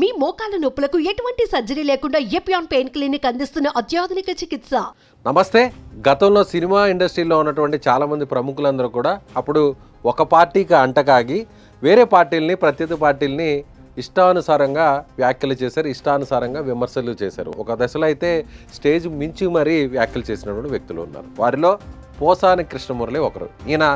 మీ మోకాల నొప్పులకు ఎటువంటి సర్జరీ లేకుండా ఎపియాన్ పెయిన్ క్లినిక్ అందిస్తున్న అత్యాధునిక చికిత్స? నమస్తే. గతంలో సినిమా ఇండస్ట్రీలో ఉన్నటువంటి చాలామంది ప్రముఖులందరూ కూడా అప్పుడు ఒక పార్టీకి అంటకాగి వేరే పార్టీల్ని ప్రత్యర్థి పార్టీల్ని ఇష్టానుసారంగా వ్యాఖ్యలు చేశారు ఇష్టానుసారంగా విమర్శలు చేశారు. ఒక దశలో అయితే స్టేజ్ మించి మరీ వ్యాఖ్యలు చేసినటువంటి వ్యక్తులు ఉన్నారు. వారిలో పోసాని కృష్ణమురళి ఒకరు. ఈయన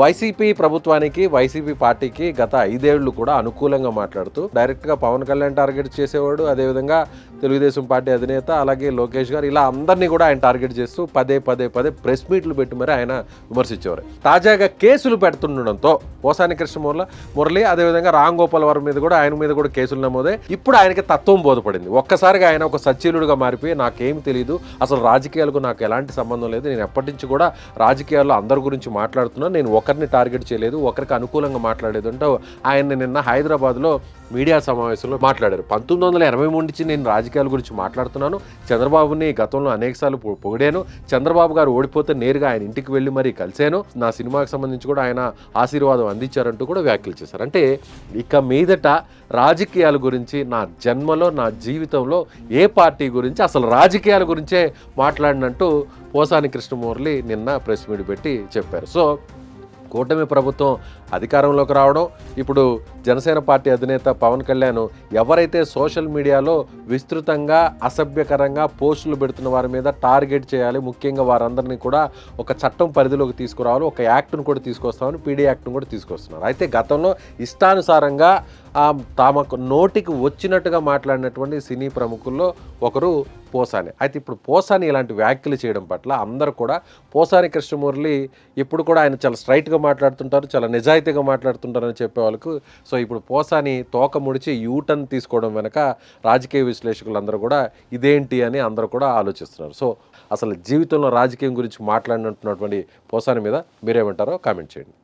వైసీపీ ప్రభుత్వానికి వైసీపీ పార్టీకి గత ఐదేళ్ళు కూడా అనుకూలంగా మాట్లాడుతూ డైరెక్ట్గా పవన్ కళ్యాణ్ టార్గెట్ చేసేవాడు అదేవిధంగా తెలుగుదేశం పార్టీ అధినేత అలాగే లోకేష్ గారు ఇలా అందరినీ కూడా ఆయన టార్గెట్ చేస్తూ పదే పదే పదే ప్రెస్ మీట్లు పెట్టి మరి ఆయన విమర్శించేవారు. తాజాగా కేసులు పెడుతుండడంతో పోసాని కృష్ణమురళి మురళి అదేవిధంగా రామ్ గోపాల్ వర్మ మీద కూడా ఆయన మీద కూడా కేసులు నమోదే ఇప్పుడు ఆయనకి తత్వం బోధపడింది. ఒక్కసారిగా ఆయన ఒక సచ్చీలుడుగా మారిపోయి నాకేం తెలియదు అసలు రాజకీయాలకు నాకు ఎలాంటి సంబంధం లేదు నేను ఎప్పటి నుంచి కూడా రాజకీయాల్లో అందరి గురించి మాట్లాడుతున్నా నేను ఒకరిని టార్గెట్ చేయలేదు ఒకరికి అనుకూలంగా మాట్లాడేది అంటే ఆయన నిన్న హైదరాబాద్లో మీడియా సమావేశంలో మాట్లాడారు. పంతొమ్మిది వందల ఎనభై మూడు నుంచి నేను రాజకీయాల గురించి మాట్లాడుతున్నాను. చంద్రబాబుని గతంలో అనేకసార్లు పొగిడాను. చంద్రబాబు గారు ఓడిపోతే నేరుగా ఆయన ఇంటికి వెళ్ళి మరీ కలిశాను. నా సినిమాకి సంబంధించి కూడా ఆయన ఆశీర్వాదం అందించారంటూ కూడా వ్యాఖ్యలు చేశారు. అంటే ఇక మీదట రాజకీయాల గురించి నా జన్మలో నా జీవితంలో ఏ పార్టీ గురించి అసలు రాజకీయాల గురించే మాట్లాడినట్టు పోసాని కృష్ణమూర్లి నిన్న ప్రెస్ మీట్ పెట్టి చెప్పారు. సో కూటమి ప్రభుత్వం అధికారంలోకి రావడం ఇప్పుడు జనసేన పార్టీ అధినేత పవన్ కళ్యాణ్ ఎవరైతే సోషల్ మీడియాలో విస్తృతంగా అసభ్యకరంగా పోస్టులు పెడుతున్న వారి మీద టార్గెట్ చేయాలి ముఖ్యంగా వారందరినీ కూడా ఒక చట్టం పరిధిలోకి తీసుకురావాలి ఒక యాక్ట్ను కూడా తీసుకొస్తామని పీడీ యాక్ట్ను కూడా తీసుకొస్తున్నారు. అయితే గతంలో ఇష్టానుసారంగా తమకు నోటికి వచ్చినట్టుగా మాట్లాడినటువంటి సినీ ప్రముఖుల్లో ఒకరు పోసాని. అయితే ఇప్పుడు పోసాని ఇలాంటి వ్యాఖ్యలు చేయడం పట్ల అందరూ కూడా పోసాని కృష్ణమురళి ఇప్పుడు కూడా ఆయన చాలా స్ట్రైట్గా మాట్లాడుతుంటారు చాలా నిజాయితీగా మాట్లాడుతుంటారని చెప్పే వాళ్ళకు. సో ఇప్పుడు పోసాని తోక ముడిచి యూటర్న్ తీసుకోవడం వెనక రాజకీయ విశ్లేషకులందరూ కూడా ఇదేంటి అని అందరూ కూడా ఆలోచిస్తున్నారు. సో అసలు జీవితంలో రాజకీయం గురించి మాట్లాడినటువంటి పోసాని మీద మీరేమంటారో కామెంట్ చేయండి.